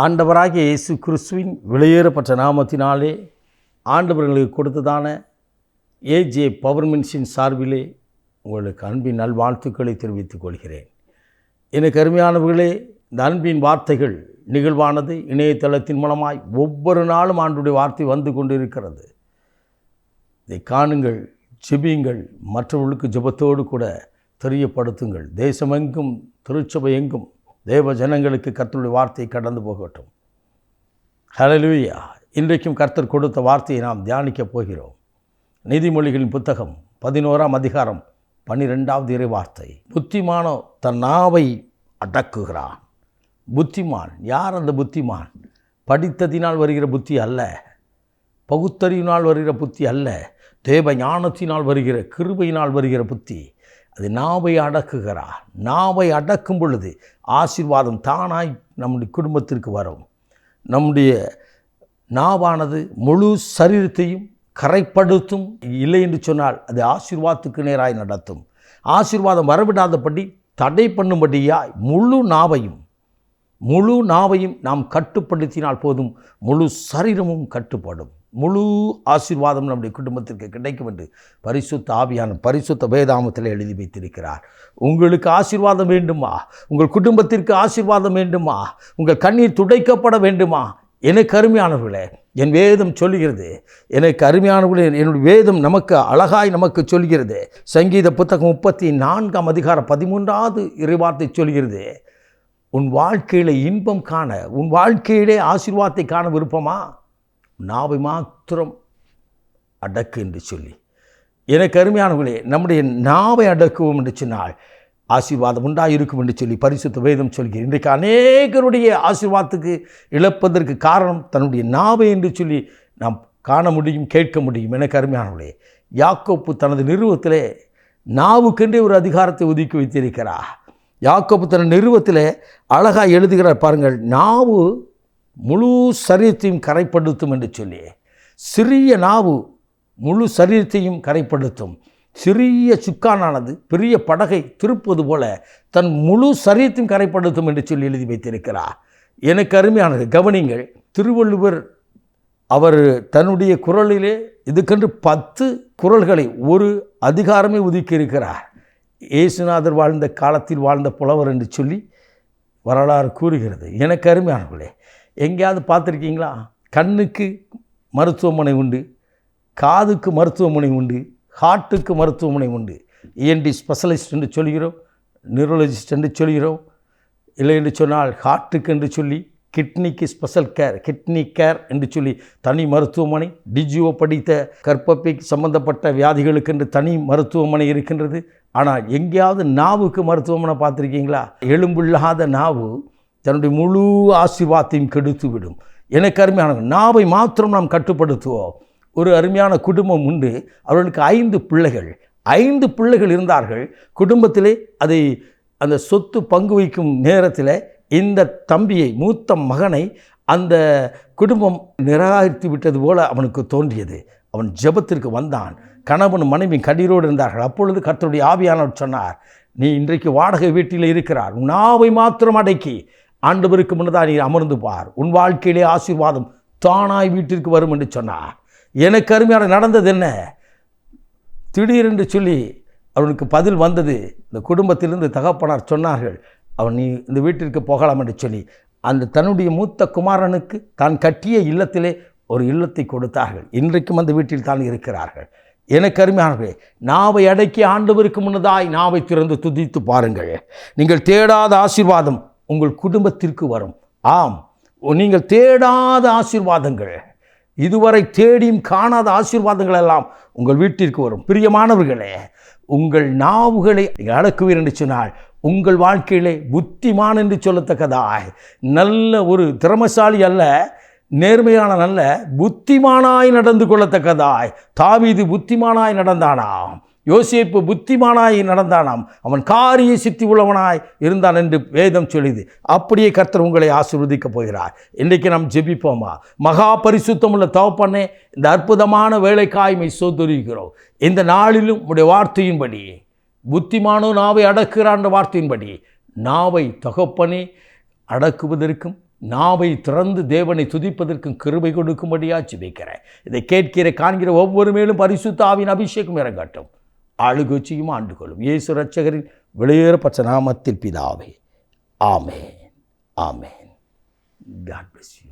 ஆண்டவராகிய இயேசு கிறிஸ்துவின் வெளியேறப்பட்ட நாமத்தினாலே ஆண்டவர்களுக்கு கொடுத்ததான ஏஜே பவர்மென்ஸின் சார்பிலே உங்களுக்கு அன்பின் நல்வாழ்த்துக்களை தெரிவித்துக் கொள்கிறேன். எனக்கு அருமையானவர்களே இந்த அன்பின் வார்த்தைகள் நிகழ்வானது இணையதளத்தின் மூலமாய் ஒவ்வொரு நாளும் ஆண்டுடைய வார்த்தை வந்து கொண்டிருக்கிறது. இதை காணுங்கள் ஜெபியுங்கள் மற்றவர்களுக்கு ஜெபத்தோடு கூட தெரியப்படுத்துங்கள். தேசமெங்கும் திருச்சபை எங்கும் தேவ ஜனங்களுக்கு கர்த்தருடைய வார்த்தை கடந்து போகட்டும். ஹalleluya இன்றைக்கும் கர்த்தர் கொடுத்த வார்த்தையை நாம் தியானிக்கப் போகிறோம். நீதிமொழிகளின் புத்தகம் பதினோராம் அதிகாரம் பன்னிரெண்டாவது இறை வார்த்தை புத்திமானோ தன் நாவை அடக்குகிறான். புத்திமான் யார் அந்த புத்திமான்? படித்ததினால் வருகிற புத்தி அல்ல. பகுத்தறிவினால் வருகிற புத்தி அல்ல. தேவ ஞானத்தினால் வருகிற கிருபையினால் வருகிற புத்தி. அது நாவை அடக்குகிறா நாவை அடக்கும் பொழுது ஆசீர்வாதம் தானாய் நம்முடைய குடும்பத்திற்கு வரும். நம்முடைய நாவானது முழு சரீரத்தையும் கரைப்படுத்தும். இல்லை என்று சொன்னால் அது ஆசீர்வாதத்துக்கு நேராய் நடத்தும். ஆசீர்வாதம் வரவிடாதபடி தடை பண்ணும்படியாய் முழு நாவையும் முழு நாவையும் நாம் கட்டுப்படுத்தினால் போதும். முழு சரீரமும் கட்டுப்படும். முழு ஆசீர்வாதம் நம்முடைய குடும்பத்திற்கு கிடைக்கும் என்று பரிசுத்த ஆவியான பரிசுத்த வேதாமத்தில் எழுதி வைத்திருக்கிறார். உங்களுக்கு ஆசீர்வாதம் வேண்டுமா? உங்கள் குடும்பத்திற்கு ஆசீர்வாதம் வேண்டுமா? உங்கள் கண்ணீர் துடைக்கப்பட வேண்டுமா? எனக்கு அருமையானவர்களே என் வேதம் சொல்லுகிறது எனக்கு அருமையானவர்களே என்னுடைய வேதம் நமக்கு அழகாய் நமக்கு சொல்கிறது. சங்கீத புத்தகம் முப்பத்தி நான்காம் அதிகாரம் பதிமூன்றாவது இறைவார்த்தை சொல்கிறது உன் வாழ்க்கையில் இன்பம் காண உன் வாழ்க்கையிலே ஆசீர்வாதத்தை காண விருப்பமா? நாவை மாத்திரம் அடக்கு என்று சொல்லி. எனக்கு அருமையானவர்களே நம்முடைய நாவை அடக்குவோம் என்று சொன்னால் ஆசீர்வாதம் உண்டாயிருக்கும் என்று சொல்லி பரிசுத்த வேதம் சொல்கிறேன். இன்றைக்கு அநேகருடைய ஆசீர்வாதத்துக்கு இழப்பதற்கு காரணம் தன்னுடைய நாவை என்று சொல்லி நாம் காண முடியும் கேட்க முடியும். எனக்கு அருமையானவர்களே யாக்கோப்பு தனது நிறுவத்திலே நாவுக்கென்றே ஒரு அதிகாரத்தை ஒதுக்கி வைத்திருக்கிறார். யாக்கோப்பு தனது நிறுவத்தில் அழகாக எழுதுகிறார் பாருங்கள் நாவு முழு சரீரத்தையும் கரைப்படுத்தும் என்று சொல்லி சிறிய நாவு முழு சரீரத்தையும் கரைப்படுத்தும். சிறிய சுக்கானானது பெரிய படகை திருப்பது போல தன் முழு சரீரத்தையும் கரைப்படுத்தும் என்று சொல்லி எழுதி வைத்திருக்கிறார். எனக்கு அருமையானது கவனிங்கள் திருவள்ளுவர் அவர் தன்னுடைய குரலிலே இதுக்கென்று பத்து குரல்களை ஒரு அதிகாரமே ஒதுக்கியிருக்கிறார். இயேசுநாதர் வாழ்ந்த காலத்தில் வாழ்ந்த புலவர் என்று சொல்லி வரலாறு கூறுகிறது. எனக்கு அருமையானவர்களே எங்கேயாவது பார்த்துருக்கீங்களா? கண்ணுக்கு மருத்துவமனை உண்டு காதுக்கு மருத்துவமனை உண்டு ஹார்ட்டுக்கு மருத்துவமனை உண்டு. இஎன்டி ஸ்பெஷலிஸ்ட் என்று சொல்கிறோம் நியூரலஜிஸ்ட் என்று சொல்கிறோம் இல்லை என்று சொன்னால் ஹார்ட்டுக்கு என்று சொல்லி கிட்னிக்கு ஸ்பெஷல் கேர் கிட்னி கேர் என்று சொல்லி தனி மருத்துவமனை டிஜிஓ படித்த கற்பப்பை சம்பந்தப்பட்ட வியாதிகளுக்கு என்று தனி மருத்துவமனை இருக்கின்றது. ஆனால் எங்கேயாவது நாவுக்கு மருத்துவமனை பார்த்துருக்கீங்களா? எலும்பில்லாத நாவு தன்னுடைய முழு ஆசீர்வாதத்தையும் கெடுத்து விடும் எனக்கு அருமையான நாவை மாத்திரம் நாம் கட்டுப்படுத்துவோம். ஒரு அருமையான குடும்பம் உண்டு. அவர்களுக்கு ஐந்து பிள்ளைகள். ஐந்து பிள்ளைகள் இருந்தார்கள். குடும்பத்திலே அதை அந்த சொத்து பங்கு வைக்கும் நேரத்தில் இந்த தம்பியை மூத்த மகனை அந்த குடும்பம் நிராகரித்து விட்டது போல அவனுக்கு தோன்றியது. அவன் ஜெபத்திற்கு வந்தான். கணவன் மனைவி கண்ணீரோடு இருந்தார்கள். அப்பொழுது கர்த்தருடைய ஆவியானவர் சொன்னார் நீ இன்றைக்கு வாடகை வீட்டில் இருக்கிறார் உன் நாவை மாத்திரம் அடக்கி ஆண்டவருக்கு முன்னதாக நீ அமர்ந்து பார். உன் வாழ்க்கையிலே ஆசீர்வாதம் தானாய் வீட்டிற்கு வரும் என்று சொன்னார். எனக்கு அருமையான நடந்தது என்ன? திடீரென்று சொல்லி அவனுக்கு பதில் வந்தது. இந்த குடும்பத்திலிருந்து தகப்பனார் சொன்னார்கள் அவன் நீ இந்த வீட்டிற்கு போகலாம் என்று சொல்லி. அந்த தன்னுடைய மூத்த குமாரனுக்கு தான் கட்டிய இல்லத்திலே ஒரு இல்லத்தை கொடுத்தார்கள். இன்றைக்கும் அந்த வீட்டில் தான் இருக்கிறார்கள். எனக்கு அருமையானவே நாவை அடக்கி ஆண்டவருக்கு முன்னதாய் நாவை திறந்து துதித்து பாருங்கள். நீங்கள் தேடாத ஆசீர்வாதம் உங்கள் குடும்பத்திற்கு வரும். ஆம். நீங்கள் தேடாத ஆசீர்வாதங்கள். இதுவரை தேடியும் காணாத ஆசீர்வாதங்கள் எல்லாம் உங்கள் வீட்டிற்கு வரும். பிரியமானவர்களே உங்கள் நாவுகளை நீங்கள் அடக்குவீர் என்று சொன்னால் உங்கள் வாழ்க்கையிலே புத்திமான் என்று சொல்லத்தக்கதாய். நல்ல ஒரு திறமசாலி அல்ல நேர்மையான நல்ல புத்திமானாய் நடந்து கொள்ளத்தக்கதாய். தாவீது புத்திமானாய் நடந்தானாம். யோசிப்பு புத்திமானாய் நடந்தானாம். அவன் காரிய சித்தி உள்ளவனாய் இருந்தான் என்று வேதம் சொல்லிது. அப்படியே கர்த்தர் உங்களை ஆசிர்வதிக்கப் போகிறார். இன்றைக்கு நாம் ஜெபிப்போமா? மகா பரிசுத்தம் உள்ள தவப்பண்ணே இந்த அற்புதமான வேலைக்காய்மை சோதரிக்கிறோம். இந்த நாளிலும் உடைய வார்த்தையின்படி புத்திமானோ நாவை அடக்குகிறான்ற வார்த்தையின்படி நாவை தகப்பனே அடக்குவதற்கும் நாவை திறந்து தேவனை துதிப்பதற்கும் கிருபை கொடுக்கும்படியா ஜெபிக்கிறேன். இதை கேட்கிற காண்கிற ஒவ்வொரு மேலும் பரிசுத்த ஆவின் அபிஷேகம் இறங்கட்டும். ஆளுகட்சியும் ஆண்டு கொள்ளும் இயேசு ரட்சகரின் வெளியேறப்பட்ட நாமத்தில் பிதாவே. ஆமென். ஆமென். God bless you